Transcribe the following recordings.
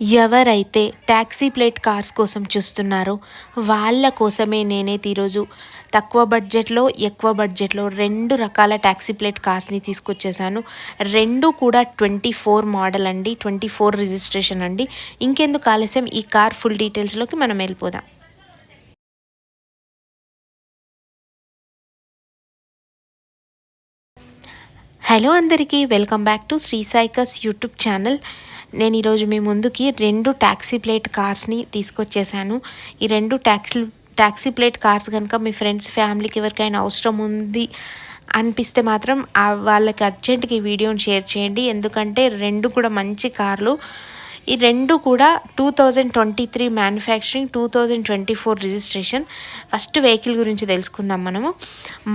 ఎవరైతే taxi plate cars కోసం చూస్తున్నారో వాళ్ళ కోసమే నేనైతే ఈరోజు తక్కువ బడ్జెట్లో ఎక్కువ బడ్జెట్లో రెండు రకాల ట్యాక్సీ ప్లేట్ కార్స్ని తీసుకొచ్చేసాను. రెండు కూడా ట్వంటీ ఫోర్ మోడల్ అండి ట్వంటీ ఫోర్ రిజిస్ట్రేషన్ అండి. ఇంకెందుకు ఆలస్యం? ఈ కార్ ఫుల్ డీటెయిల్స్లోకి మనం వెళ్ళిపోదాం. హలో అందరికీ welcome back to Sri Sai cars YouTube channel. నేను ఈరోజు మీ ముందుకి రెండు ట్యాక్సీ ప్లేట్ కార్స్ని తీసుకొచ్చేసాను. ఈ రెండు ట్యాక్సీ ట్యాక్సీ ప్లేట్ కార్స్ కనుక మీ ఫ్రెండ్స్ ఫ్యామిలీకి ఎవరికైనా అవసరం ఉంది అనిపిస్తే మాత్రం వాళ్ళకి అర్జెంట్గా ఈ వీడియోని షేర్ చేయండి. ఎందుకంటే రెండు కూడా మంచి కార్లు. ఈ రెండు కూడా two thousand twenty three manufacturing two thousand twenty four registration. First vehicle గురించి తెలుసుకుందాం మనము.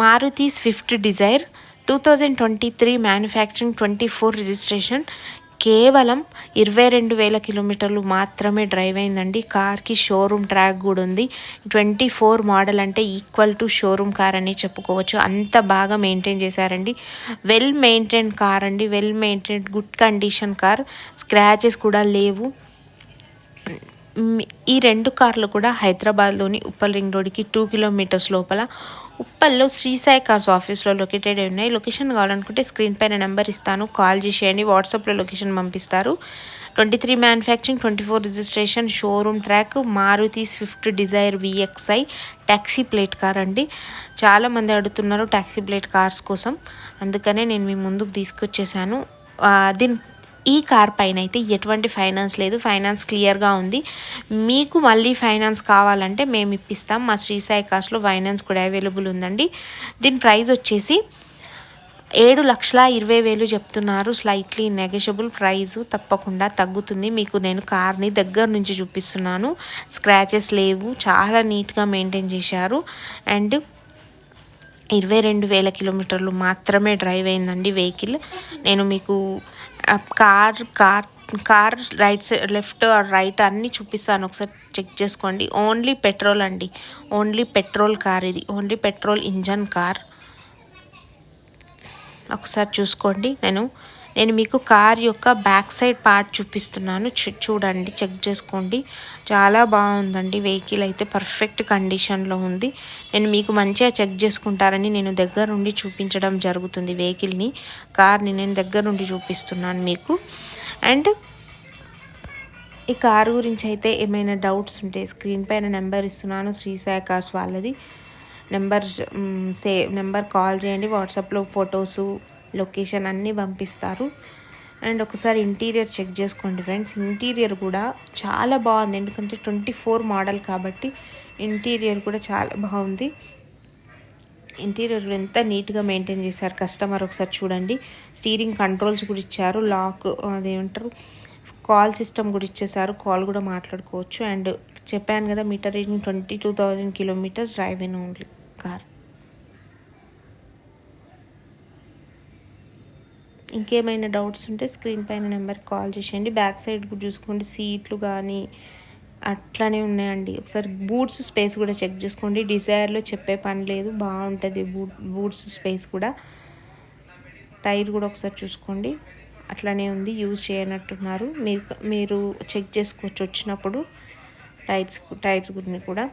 Maruti Swift Dzire two thousand twenty three manufacturing twenty four registration. కేవలం ఇరవై రెండు వేల కిలోమీటర్లు మాత్రమే డ్రైవ్ అయిందండి. కార్కి షోరూమ్ ట్రాక్ కూడా ఉంది. ట్వంటీ ఫోర్ మోడల్ అంటే ఈక్వల్ టు షోరూమ్ కార్ అని చెప్పుకోవచ్చు. అంత బాగా మెయింటైన్ చేశారండి. వెల్ మెయింటైన్ కార్ అండి. Well maintain good condition car scratches కూడా లేవు. ఈ రెండు కార్లు కూడా హైదరాబాద్లోని ఉప్పల్ రింగ్ రోడ్కి టూ కిలోమీటర్స్ లోపల ఉప్పల్లో శ్రీసాయి కార్స్ ఆఫీస్లో లొకేటెడ్ ఉన్నాయి. లొకేషన్ కావాలనుకుంటే స్క్రీన్ పైన నెంబర్ ఇస్తాను. కాల్ చేసేయండి వాట్సాప్లో లొకేషన్ పంపిస్తారు. Twenty three manufacturing twenty four registration showroom track Maruti Swift Dzire VXI taxi plate car అండి. చాలామంది అడుగుతున్నారు ట్యాక్సీ ప్లేట్ కార్స్ కోసం. అందుకనే నేను మీ ముందుకు తీసుకొచ్చేసాను. దీని ఈ కార్ పైన అయితే ఎటువంటి ఫైనాన్స్ లేదు. ఫైనాన్స్ క్లియర్గా ఉంది. మీకు మళ్ళీ ఫైనాన్స్ కావాలంటే మేము ఇప్పిస్తాం. మా శ్రీసాయి కార్స్లో ఫైనాన్స్ కూడా అవైలబుల్ ఉందండి. దీని ప్రైస్ వచ్చేసి ఏడు లక్షల ఇరవై వేలు చెప్తున్నారు. స్లైట్లీ నెగషబుల్ ప్రైస్ తప్పకుండా తగ్గుతుంది. మీకు నేను కార్ని దగ్గర నుంచి చూపిస్తున్నాను. స్క్రాచెస్ లేవు. చాలా నీట్గా మెయింటైన్ చేశారు. అండ్ ఇరవై రెండు వేల కిలోమీటర్లు మాత్రమే డ్రైవ్ అయిందండి వెహికల్. నేను మీకు car car car right side left right అన్నీ చూపిస్తాను. ఒకసారి చెక్ చేసుకోండి. ఓన్లీ పెట్రోల్ అండి. ఓన్లీ పెట్రోల్ కార్ ఇది. Only petrol engine car. ఒకసారి చూసుకోండి. నేను నేను మీకు కార్ యొక్క బ్యాక్ సైడ్ పార్ట్ చూపిస్తున్నాను. చూడండి చెక్ చేసుకోండి. చాలా బాగుందండి. వెహికల్ అయితే పర్ఫెక్ట్ కండిషన్లో ఉంది. నేను మీకు మంచిగా చెక్ చేసుకుంటారని నేను దగ్గరుండి చూపించడం జరుగుతుంది వెహికల్ని. కార్ని నేను దగ్గరుండి చూపిస్తున్నాను మీకు. అండ్ ఈ కార్ గురించి అయితే ఏమైనా డౌట్స్ ఉంటే స్క్రీన్ పైన నెంబర్ ఇస్తున్నాను. శ్రీసాయి కార్స్ వాళ్ళది. నెంబర్ సే నెంబర్ కాల్ చేయండి. వాట్సాప్లో ఫొటోసు లొకేషన్ అన్నీ పంపిస్తారు. అండ్ ఒకసారి ఇంటీరియర్ చెక్ చేసుకోండి ఫ్రెండ్స్. ఇంటీరియర్ కూడా చాలా బాగుంది. ఎందుకంటే ట్వంటీ ఫోర్ మోడల్ కాబట్టి ఇంటీరియర్ కూడా చాలా బాగుంది. ఇంటీరియర్ ఎంత నీట్గా మెయింటైన్ చేశారు కస్టమర్ ఒకసారి చూడండి. స్టీరింగ్ కంట్రోల్స్ కూడా ఇచ్చారు. లాక్ అదేమంటారు? కాల్ సిస్టమ్ కూడా ఇచ్చేసారు కాల్ కూడా మాట్లాడుకోవచ్చు. అండ్ చెప్పాను కదా meter reading twenty two thousand kilometres drive in only car. ఇంకేమైనా డౌట్స్ ఉంటే స్క్రీన్ పైన నెంబర్కి కాల్ చేసేయండి. బ్యాక్ సైడ్ చూసుకోండి. సీట్లు కానీ అట్లానే ఉన్నాయండి. ఒకసారి బూట్స్ స్పేస్ కూడా చెక్ చేసుకోండి. డిజైర్లో చెప్పే పని లేదు. బాగుంటుంది బూట్ బూట్స్ స్పేస్ కూడా. టైర్ కూడా ఒకసారి చూసుకోండి. అట్లానే ఉంది. యూజ్ చేయనట్టున్నారు. మీరు మీరు చెక్ చేసుకోవచ్చు. వచ్చినప్పుడు టైర్స్ టైర్స్ గురించి కూడా.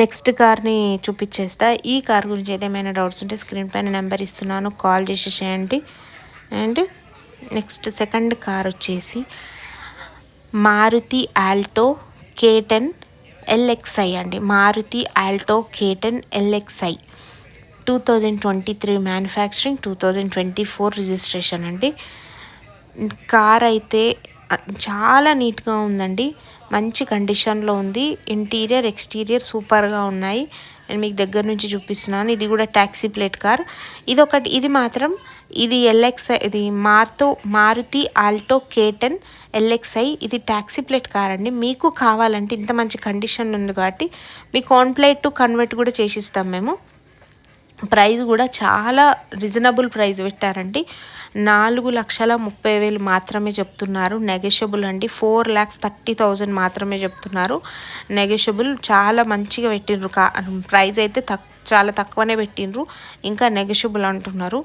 నెక్స్ట్ కార్ని చూపించేస్తా. ఈ కార్ గురించి ఏదేమైనా డౌట్స్ ఉంటే స్క్రీన్ పైన నెంబర్ ఇస్తున్నాను. కాల్ చేసేసేయండి అండ్ నెక్స్ట్ సెకండ్ కార్ వచ్చేసి మారుతి ఆల్టో కేటెన్ ఎల్ఎక్స్ఐ అండి. Maruti Alto K ten LXI. Two thousand twenty three manufacturing two thousand twenty four registration అండి. కార్ అయితే చాలా నీట్గా ఉందండి. మంచి కండిషన్లో ఉంది. ఇంటీరియర్ ఎక్స్టీరియర్ సూపర్గా ఉన్నాయి. నేను మీకు దగ్గర నుంచి చూపిస్తున్నాను. ఇది కూడా ట్యాక్సీ ప్లేట్ కార్. ఇది ఒకటి ఇది మాత్రం ఇది ఎల్ఎక్స్ఐ ఇది మార్తో Maruti Alto K ten LXI. ఇది ట్యాక్సీ ప్లేట్ కార్ అండి. మీకు కావాలంటే ఇంత మంచి కండిషన్ ఉంది కాబట్టి మీకు ఆన్ ప్లేట్ టు కన్వర్ట్ కూడా చేసిస్తాం మేము. ప్రైస్ కూడా చాలా రీజనబుల్ ప్రైస్ పెట్టారండి. నాలుగు లక్షల ముప్పై వేలు మాత్రమే చెప్తున్నారు. నెగెషబుల్ అండి. ఫోర్ ల్యాక్స్ థర్టీ థౌజండ్ మాత్రమే చెప్తున్నారు. నెగెషబుల్ చాలా మంచిగా పెట్టిండ్రు. ప్రైస్ అయితే తక్ చాలా తక్కువనే పెట్టిండ్రు. ఇంకా నెగెషబుల్ అంటున్నారు.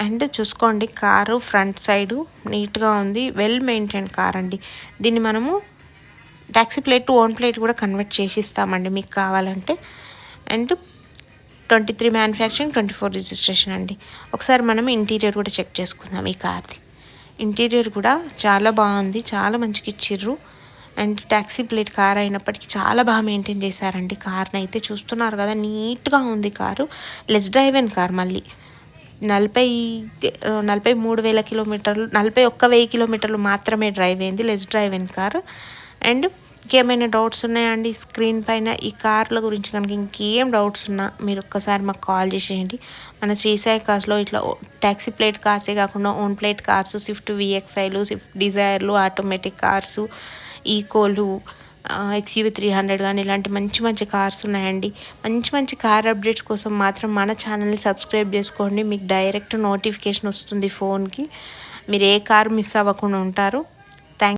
అండ్ చూసుకోండి కారు ఫ్రంట్ సైడు నీట్గా ఉంది. వెల్ మెయింటైన్ కార్ అండి. దీన్ని మనము taxi plate to own plate కూడా కన్వర్ట్ చేసి ఇస్తామండి. మీకు కావాలంటే. And twenty three manufacturing twenty four registration అండి. ఒకసారి మనం ఇంటీరియర్ కూడా చెక్ చేసుకుందాం ఈ కార్ది. ఇంటీరియర్ కూడా చాలా బాగుంది చాలా మంచిగా ఇచ్చిర్రు. అండ్ ట్యాక్సీ ప్లేట్ కార్ అయినప్పటికీ చాలా బాగా మెయింటైన్ చేశారండి. కార్ని అయితే చూస్తున్నారు కదా నీట్గా ఉంది car. Less drive and car మళ్ళీ. నలభై నలభై మూడు వేల కిలోమీటర్లు నలభై ఒక్క వెయ్యి కిలోమీటర్లు మాత్రమే డ్రైవ్ అయింది less drive and car. And ఇంకేమైనా డౌట్స్ ఉన్నాయండి? స్క్రీన్ పైన ఈ కార్ల గురించి కనుక ఇంకేం డౌట్స్ ఉన్నా మీరు ఒక్కసారి మాకు కాల్ చేసేయండి. మన శ్రీసాయి కార్స్లో ఇట్లా ట్యాక్సీ ప్లేట్ కార్సే కాకుండా ఓన్ ప్లేట్ కార్స్ స్విఫ్ట్ విఎక్స్ఐలు స్విఫ్ట్ డిజైర్లు ఆటోమేటిక్ కార్సు ఈకోలు ఎక్స్యూవి త్రీ హండ్రెడ్ కానీ ఇలాంటి మంచి మంచి కార్స్ ఉన్నాయండి. మంచి మంచి కార్ అప్డేట్స్ కోసం మాత్రం మన ఛానల్ని సబ్స్క్రైబ్ చేసుకోండి. మీకు డైరెక్ట్ నోటిఫికేషన్ వస్తుంది ఫోన్కి మీరు ఏ కార్ మిస్ అవ్వకుండా ఉంటారు.